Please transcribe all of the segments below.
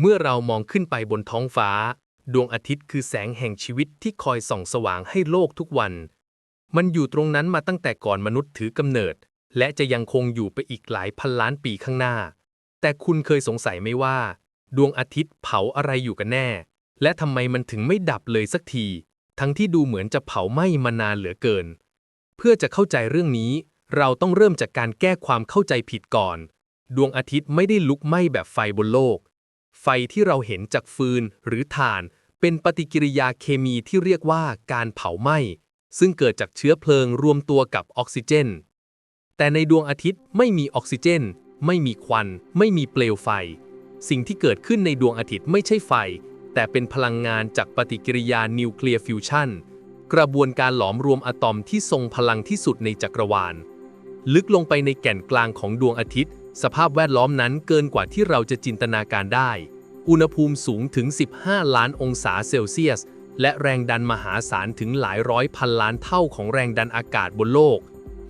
เมื่อเรามองขึ้นไปบนท้องฟ้า ดวงอาทิตย์คือแสงแห่งชีวิตที่คอยส่องสว่างให้โลกทุกวัน มันอยู่ตรงนั้นมาตั้งแต่ก่อนมนุษย์ถือกำเนิด และจะยังคงอยู่ไปอีกหลายพันล้านปีข้างหน้า แต่คุณเคยสงสัยไหมว่า ดวงอาทิตย์เผาอะไรอยู่กันแน่ และทำไมมันถึงไม่ดับเลยสักที ทั้งที่ดูเหมือนจะเผาไหม้มานานเหลือเกิน เพื่อจะเข้าใจเรื่องนี้ เราต้องเริ่มจากการแก้ความเข้าใจผิดก่อน ดวงอาทิตย์ไม่ได้ลุกไหม้แบบไฟบนโลก ไฟที่เราเห็นจากฟืนหรือถ่าน เป็นปฏิกิริยาเคมีที่เรียกว่าการเผาไหม้ ซึ่งเกิดจากเชื้อเพลิงรวมตัวกับออกซิเจน แต่ในดวงอาทิตย์ไม่มีออกซิเจน ไม่มีควัน ไม่มีเปลวไฟ สิ่งที่เกิดขึ้นในดวงอาทิตย์ไม่ใช่ไฟ แต่เป็นพลังงานจากปฏิกิริยานิวเคลียร์ฟิวชันกระบวนการหลอมรวมอะตอมที่ทรงพลังที่สุดในจักรวาล ลึกลงไปในแก่นกลางของดวงอาทิตย์ สภาพแวดล้อมนั้นเกินกว่าที่เราจะจินตนาการได้ อุณหภูมิสูงถึง 15 ล้านองศาเซลเซียส และแรงดันมหาศาลถึงหลายร้อยพันล้านเท่าของแรงดันอากาศบนโลก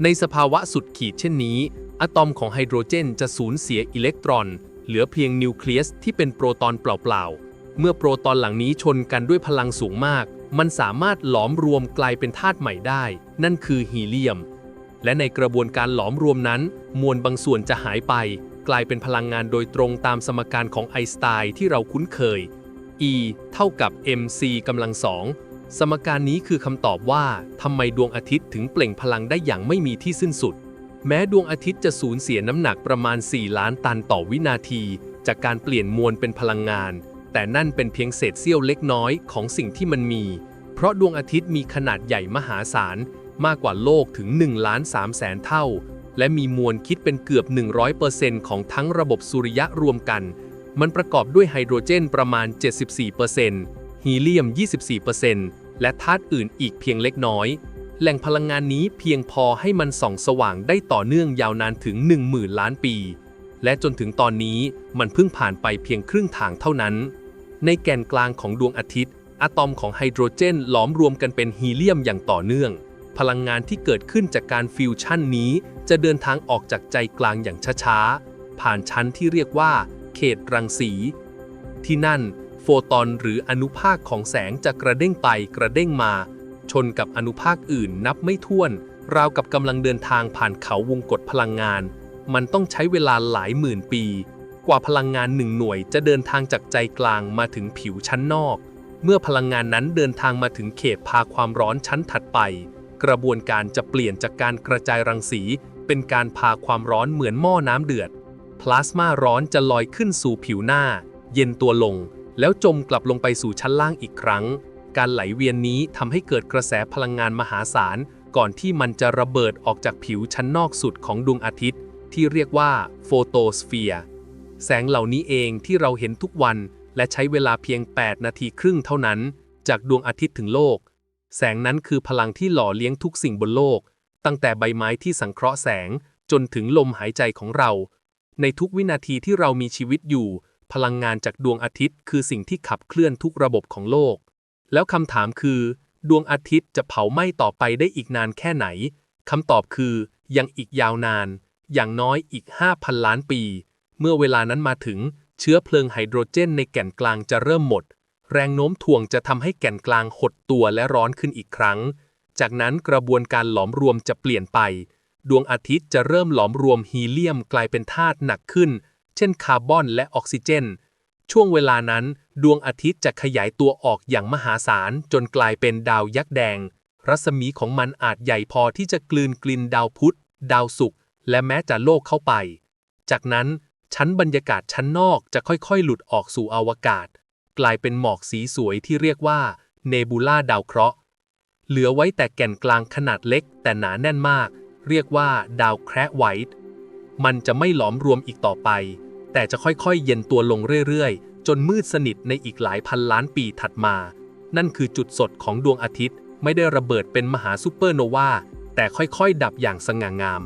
ในสภาวะสุดขีดเช่นนี้ อะตอมของไฮโดรเจนจะสูญเสียอิเล็กตรอน เหลือเพียงนิวเคลียสที่เป็นโปรตอนเปล่าๆ เมื่อโปรตอนหลังนี้ชนกันด้วยพลังสูงมาก มันสามารถหลอมรวมกลายเป็นธาตุใหม่ได้ นั่นคือฮีเลียม และในกระบวนการหลอมรวมนั้น มวลบางส่วนจะหายไป กลายเป็นพลังงานโดยตรงตามสมการของไอน์สไตน์ที่เราคุ้นเคย E เท่ากับ mc กำลังสอง สมการนี้คือคำตอบว่าทำไมดวงอาทิตย์ถึงเปล่งพลังได้อย่างไม่มีที่สิ้นสุด แม้ดวงอาทิตย์จะสูญเสียน้ำหนักประมาณ 4 ล้านตันต่อวินาที จากการเปลี่ยนมวลเป็นพลังงาน แต่นั่นเป็นเพียงเศษเสี้ยวเล็กน้อยของสิ่งที่มันมี เพราะดวงอาทิตย์มีขนาดใหญ่มหาศาลมากกว่าโลกถึง1ล้าน3แสนเท่า และมีมวลคิดเป็นเกือบ 100%ของทั้งระบบสุริยะรวมกัน มันประกอบด้วยไฮโดรเจนประมาณ 74%ฮีเลียม 24%และธาตุอื่นอีกเพียงเล็กน้อย แหล่งพลังงานนี้เพียงพอให้มันส่องสว่างได้ต่อเนื่องยาวนานถึง 10,000 ล้านปี และจนถึงตอนนี้มันเพิ่งผ่านไปเพียงครึ่งทางเท่านั้น ในแกนกลางของดวงอาทิตย์ อะตอมของไฮโดรเจนหลอมรวมกันเป็นฮีเลียมอย่างต่อเนื่อง พลังงานที่เกิดขึ้นจากการฟิวชั่นนี้ จะเดินทางออกจากใจกลางอย่างช้าๆ ผ่านชั้นที่เรียกว่า เขตรังสี ที่นั่น โฟตอนหรืออนุภาคของแสงจะกระเด้งไปกระเด้งมา ชนกับอนุภาคอื่นนับไม่ถ้วน ราวกับกำลังเดินทางผ่านเขาวงกฏพลังงาน มันต้องใช้เวลาหลายหมื่นปี กว่าพลังงานหนึ่งหน่วยจะเดินทางจากใจกลางมาถึงผิวชั้นนอก เมื่อพลังงานนั้นเดินทางมาถึงเขตพาความร้อนชั้นถัดไป กระบวนการจะเปลี่ยนจากการกระจายรังสี เป็นการพาความร้อนเหมือนหม้อน้ำเดือด พลาสมาร้อนจะลอยขึ้นสู่ผิวหน้า เย็นตัวลง แล้วจมกลับลงไปสู่ชั้นล่างอีกครั้ง การไหลเวียนนี้ทำให้เกิดกระแสพลังงานมหาศาล ก่อนที่มันจะระเบิดออกจากผิวชั้นนอกสุดของดวงอาทิตย์ ที่เรียกว่าโฟโตสเฟียร์แสงเหล่านี้เองที่เราเห็นทุกวันและใช้เวลาเพียง 8 นาทีครึ่งเท่านั้น จากดวงอาทิตย์ถึงโลก แสงนั้นคือพลังที่หล่อเลี้ยงทุกสิ่งบนโลก ตั้งแต่ใบไม้ที่สังเคราะห์แสงจนถึงลมหายใจของเรา ในทุกวินาทีที่เรามีชีวิตอยู่ พลังงานจากดวงอาทิตย์คือสิ่งที่ขับเคลื่อนทุกระบบของโลก แล้วคำถามคือ ดวงอาทิตย์จะเผาไหม้ต่อไปได้อีกนานแค่ไหนคำตอบคือยังอีกยาวนาน อย่างน้อยอีก 5,000 ล้านปี เมื่อเวลานั้นมาถึงเชื้อเพลิงไฮโดรเจนในแก่นกลางจะเริ่มหมด แรงโน้มถ่วงจะทำให้แก่นกลางหดตัวและร้อนขึ้นอีกครั้ง จากนั้นกระบวนการหลอมรวมจะเปลี่ยนไป ดวงอาทิตย์จะเริ่มหลอมรวมฮีเลียมกลายเป็นธาตุหนักขึ้น เช่นคาร์บอนและออกซิเจน ช่วงเวลานั้น ดวงอาทิตย์จะขยายตัวออกอย่างมหาศาลจนกลายเป็นดาวยักษ์แดง รัศมีของมันอาจใหญ่พอที่จะกลืนกลินดาวพุธ ดาวศุกร์ และแม้แต่โลกเข้าไป จากนั้นชั้นบรรยากาศชั้นนอกจะค่อยๆ หลุดออกสู่อวกาศ กลายเป็นหมอกสีสวยที่เรียกว่าเนบูล่าดาวเคราะห์ เหลือไว้แต่แก่นกลางขนาดเล็กแต่หนาแน่นมาก เรียกว่าดาวแคระไวท์มันจะไม่หลอมรวมอีกต่อไป แต่จะค่อยๆ เย็นตัวลงเรื่อยๆ จนมืดสนิทในอีกหลายพันล้านปีถัดมา นั่นคือจุดสดของดวงอาทิตย์ ไม่ได้ระเบิดเป็นมหาซูเปอร์โนวา แต่ค่อยๆ ดับอย่างสง่างาม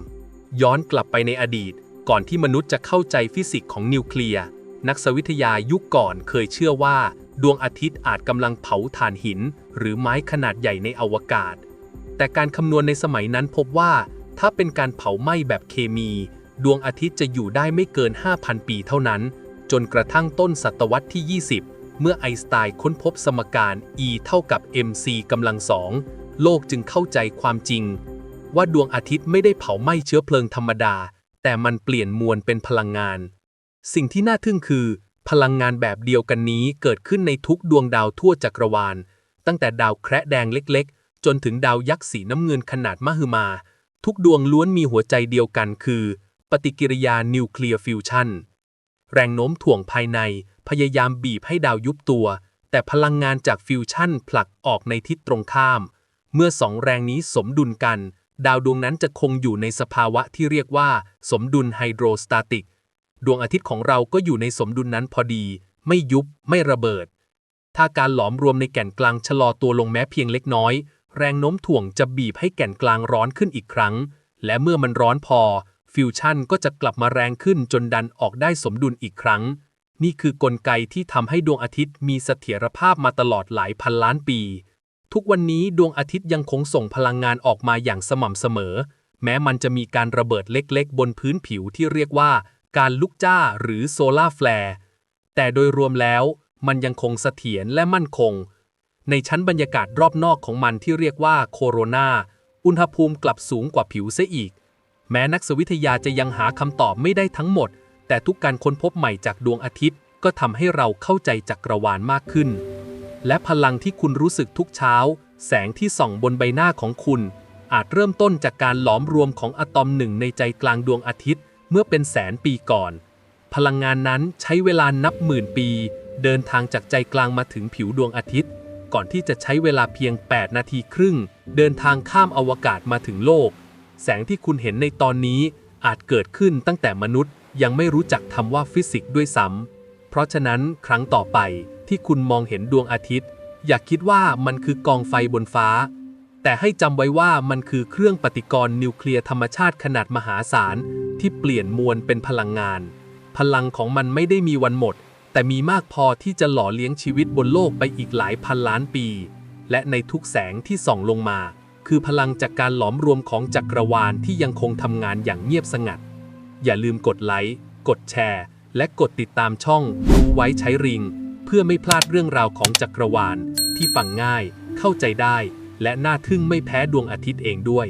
ย้อนกลับไปในอดีต ก่อนที่มนุษย์จะเข้าใจฟิสิกส์ของนิวเคลียร์ นักสวิทยายุคก่อนเคยเชื่อว่า ดวงอาทิตย์อาจกำลังเผาถ่านหิน หรือไม้ขนาดใหญ่ในอวกาศ แต่การคำนวณในสมัยนั้นพบว่า ถ้าเป็นการเผาไหม้แบบเคมี ดวงอาทิตย์จะอยู่ได้ไม่เกิน 5,000 ปีเท่านั้นจจนกระทั่งต้นศตวรรษที่ 20 เมื่อไอน์สไตน์ค้นพบสมการ E เท่ากับ mc กำลังสองโลกจึงเข้าใจความจริง ว่าดวงอาทิตย์ไม่ได้เผาไหม้เชื้อเพลิงธรรมดา แต่มันเปลี่ยนมวลเป็นพลังงาน สิ่งที่น่าทึ่งคือ พลังงานแบบเดียวกันนี้เกิดขึ้นในทุกดวงดาวทั่วจักรวาล ตั้งแต่ดาวแคระแดงเล็กๆ จนถึงดาวยักษ์สีน้ำเงินขนาดมหึมา ทุกดวงล้วนมีหัวใจเดียวกันคือ ปฏิกิริยานิวเคลียร์ฟิวชันแรงโน้มถ่วงภายในพยายามบีบให้ดาวยุบตัว แต่พลังงานจากฟิวชั่นผลักออกในทิศตรงข้าม เมื่อสองแรงนี้สมดุลกัน ดาวดวงนั้นจะคงอยู่ในสภาวะที่เรียกว่า สมดุลไฮโดรสตาติก ดวงอาทิตย์ของเราก็อยู่ในสมดุลนั้นพอดี ไม่ยุบ ไม่ระเบิด ถ้าการหลอมรวมในแก่นกลางชะลอตัวลงแม้เพียงเล็กน้อย แรงโน้มถ่วงจะบีบให้แก่นกลางร้อนขึ้นอีกครั้ง และเมื่อมันร้อนพอ ฟิวชั่นก็จะกลับมาแรงขึ้นจนดันออกได้สมดุลอีกครั้ง นี่คือกลไกที่ทำให้ดวงอาทิตย์มีเสถียรภาพมาตลอดหลายพันล้านปี ทุกวันนี้ดวงอาทิตย์ยังคงส่งพลังงานออกมาอย่างสม่ำเสมอ แม้มันจะมีการระเบิดเล็ก ๆ บนพื้นผิวที่เรียกว่า การลุกจ้าหรือโซลาร์แฟลร์แต่โดยรวมแล้วมันยังคงเสถียรและมั่นคง ในชั้นบรรยากาศรอบนอกของมันที่เรียกว่าโคโรนาอุณหภูมิกลับสูงกว่าผิวเสียอีก แม้นักวิทยาจะยังหาคำตอบไม่ได้ทั้งหมด แต่ทุกการค้นพบใหม่จากดวงอาทิตย์ ก็ทำให้เราเข้าใจจักรวาลมากขึ้น และพลังที่คุณรู้สึกทุกเช้า แสงที่ส่องบนใบหน้าของคุณ อาจเริ่มต้นจากการหลอมรวมของอะตอมหนึ่งในใจกลางดวงอาทิตย์ เมื่อเป็นแสนปีก่อน พลังงานนั้นใช้เวลานับหมื่นปี เดินทางจากใจกลางมาถึงผิวดวงอาทิตย์ ก่อนที่จะใช้เวลาเพียง 8 นาทีครึ่ง เดินทางข้ามอวกาศมาถึงโลก แสงที่คุณเห็นในตอนนี้อาจเกิดขึ้นตั้งแต่มนุษย์ยังไม่รู้จักคำว่าฟิสิกส์ด้วยซ้ำ เพราะฉะนั้นครั้งต่อไปที่คุณมองเห็นดวงอาทิตย์ อย่าคิดว่ามันคือกองไฟบนฟ้า แต่ให้จำไว้ว่ามันคือเครื่องปฏิกรณ์นิวเคลียร์ธรรมชาติขนาดมหาศาล ที่เปลี่ยนมวลเป็นพลังงาน พลังของมันไม่ได้มีวันหมด แต่มีมากพอที่จะหล่อเลี้ยงชีวิตบนโลกไปอีกหลายพันล้านปี และในทุกแสงที่ส่องลงมา คือพลังจากการหลอมรวมของจักรวาลที่ยังคงทำงานอย่างเงียบสงัด อย่าลืมกดไลค์ กดแชร์ และกดติดตามช่องรู้ไว้ใช้ริง เพื่อไม่พลาดเรื่องราวของจักรวาล ที่ฟังง่าย เข้าใจได้ และน่าทึ่งไม่แพ้ดวงอาทิตย์เองด้วย